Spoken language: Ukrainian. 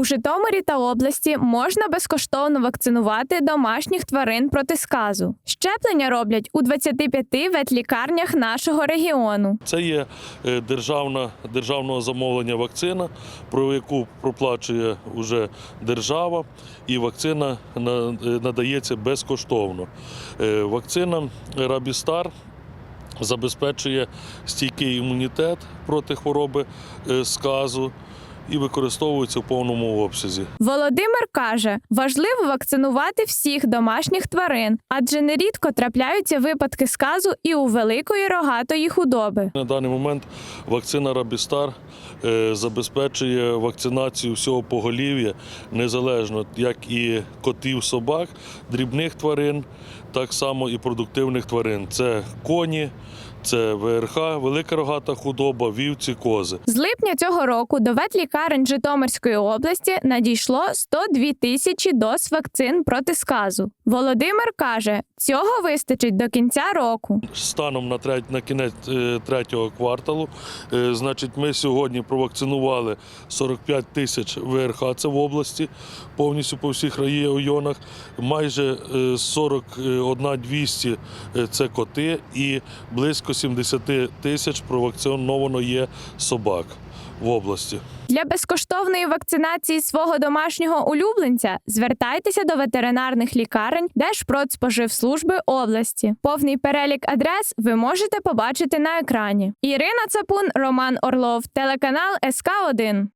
У Житомирі та області можна безкоштовно вакцинувати домашніх тварин проти сказу. Щеплення роблять у 25 ветлікарнях нашого регіону. Це є е, державна державного замовлення вакцина, про яку проплачує вже держава, і вакцина е, надається безкоштовно. Е, Вакцина Рабістар забезпечує стійкий імунітет проти хвороби сказу і використовується в повному обсязі. Володимир каже, важливо вакцинувати всіх домашніх тварин, адже нерідко трапляються випадки сказу і у великої рогатої худоби. На даний момент вакцина Рабістар е, забезпечує вакцинацію всього поголів'я незалежно як і котів, собак, дрібних тварин, так само і продуктивних тварин. Це коні, це ВРХ, велика рогата худоба, вівці, кози. З липня цього року до ветлікарень Житомирської області надійшло 102 тисячі доз вакцин проти сказу. Володимир каже, цього вистачить до кінця року. Станом на, треть, на кінець е, третього кварталу, е, значить, ми сьогодні провакцинували 45 тисяч ВРХ, це в області, повністю по всіх районах. Майже е, 41 200 е, це коти і близько 70 тисяч провакциновано є собак в області. Для безкоштовної вакцинації свого домашнього улюбленця звертайтеся до ветеринарних лікарень Держпродспоживслужби області. Повний перелік адрес ви можете побачити на екрані. Ірина Цапун, Роман Орлов, телеканал СК 1